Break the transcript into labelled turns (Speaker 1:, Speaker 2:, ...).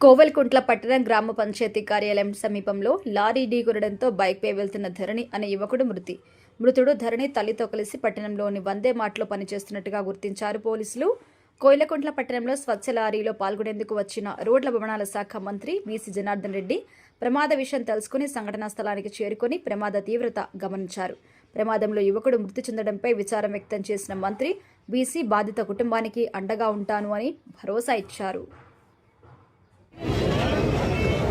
Speaker 1: కోవల్కుంట్ల పట్టణం గ్రామ పంచాయతీ కార్యాలయం సమీపంలో లారీ ఢీకొనడంతో బైక్పై వెళ్తున్న ధరణి అనే యువకుడు మృతి. మృతుడు ధరణి తల్లితో కలిసి పట్టణంలోని వందే మాటలో పనిచేస్తున్నట్టుగా గుర్తించారు పోలీసులు. కోయిలకుంట్ల పట్టణంలో స్వచ్ఛ లారీలో పాల్గొనేందుకు వచ్చిన రోడ్ల భవనాల శాఖ మంత్రి బీసీ జనార్దన్ రెడ్డి ప్రమాద విషయం తెలుసుకుని సంఘటనా స్థలానికి చేరుకొని ప్రమాద తీవ్రత గమనించారు. ప్రమాదంలో యువకుడు మృతి చెందడంపై విచారం వ్యక్తం చేసిన మంత్రి బీసీ బాధిత కుటుంబానికి అండగా ఉంటాను అని భరోసా ఇచ్చారు.